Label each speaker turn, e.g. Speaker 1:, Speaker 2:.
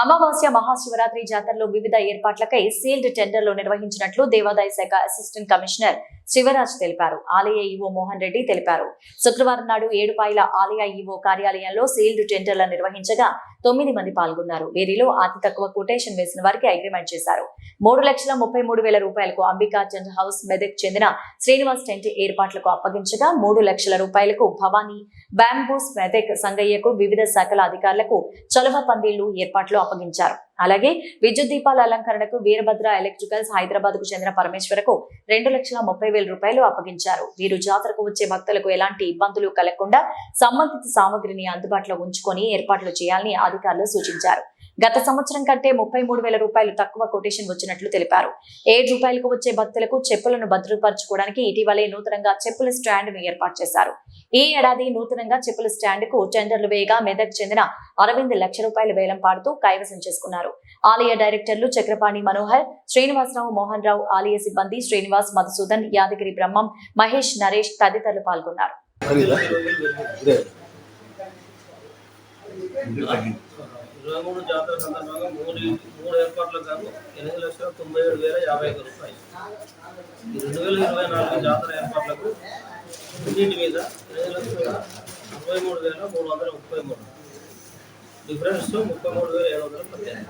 Speaker 1: అమావాస్య మహాశివరాత్రి జాతరలో వివిధ ఏర్పాట్లకై సీల్డ్ టెండర్లు నిర్వహించినట్లు దేవాదాయ శాఖ అసిస్టెంట్ కమిషనర్ శివరాజ్ తెలిపారు. ఆలయ ఈవో మోహన్ రెడ్డి తెలిపారు. శుక్రవారం నాడు ఏడుపాయల ఆలయ ఈవో కార్యాలయంలో సీల్డ్ టెండర్ల నిర్వహించగా తొమ్మిది మంది పాల్గొన్నారు. వీరిలో అతి తక్కువ కొటేషన్ వేసిన వారికి అగ్రిమెంట్ చేశారు. మూడు లక్షల ముప్పై మూడు వేల రూపాయలకు అంబికా టెంట్ హౌస్ మెదక్ చెందిన శ్రీనివాస్ టెంట్ ఏర్పాట్లకు అప్పగించగా మూడు లక్షల రూపాయలకు భవానీ బ్యాంబూస్ మెదక్ సంగయ్యకు వివిధ శాఖల అధికారులకు చొలవ పందిళ్ళు ఏర్పాట్లు అప్పగించారు. అలాగే విద్యుత్ దీపాల అలంకరణకు వీరభద్ర ఎలక్ట్రికల్స్ హైదరాబాద్కు చెందిన పరమేశ్వరకు రెండు లక్షల ముప్పై వేల రూపాయలు అప్పగించారు. వీరు జాతరకు వచ్చే భక్తులకు ఎలాంటి ఇబ్బందులు కలగకుండా సంబంధిత సామగ్రిని అందుబాటులో ఉంచుకొని ఏర్పాట్లు చేయాలని అధికారులు సూచించారు. గత సంవత్సరం కంటే ముప్పై మూడు వేల రూపాయలు తక్కువ కొటేషన్ వచ్చినట్లు తెలిపారు. ఏడు రూపాయలకు వచ్చే భక్తులకు చెప్పులను భద్రపరచుకోవడానికి ఇటీవలే నూతనంగా చెప్పుల స్టాండ్ను ఏర్పాటు చేశారు. ఈ ఏడాది నూతనంగా చెప్పుల స్టాండ్కు టెండర్లు వేయగా మెదక్ చెందిన అరవింద్ లక్ష రూపాయల వేలం పాడుతూ కైవసం చేసుకున్నారు. ఆలయ డైరెక్టర్లు చక్రపాణి మనోహర్ శ్రీనివాసరావు మోహన్ రావు ఆలయ సిబ్బంది శ్రీనివాస్ మధుసూదన్ యాదగిరి బ్రహ్మం మహేష్ నరేష్ తదితరులు పాల్గొన్నారు.
Speaker 2: ఇరవై మూడు జాతర సందర్భంగా మూడు మూడు ఏర్పాట్లకు గాను ఎనిమిది లక్షల తొంభై ఏడు వేల యాభై ఐదు రూపాయలు. రెండు వేల ఇరవై నాలుగు జాతర ఏర్పాట్లకు అన్నింటి మీద ఎనిమిది లక్షల అరవై మూడు వేల మూడు వందల ముప్పై మూడు. డిఫరెన్స్ ముప్పై మూడు వేల ఏడు వందల పద్దెనిమిది.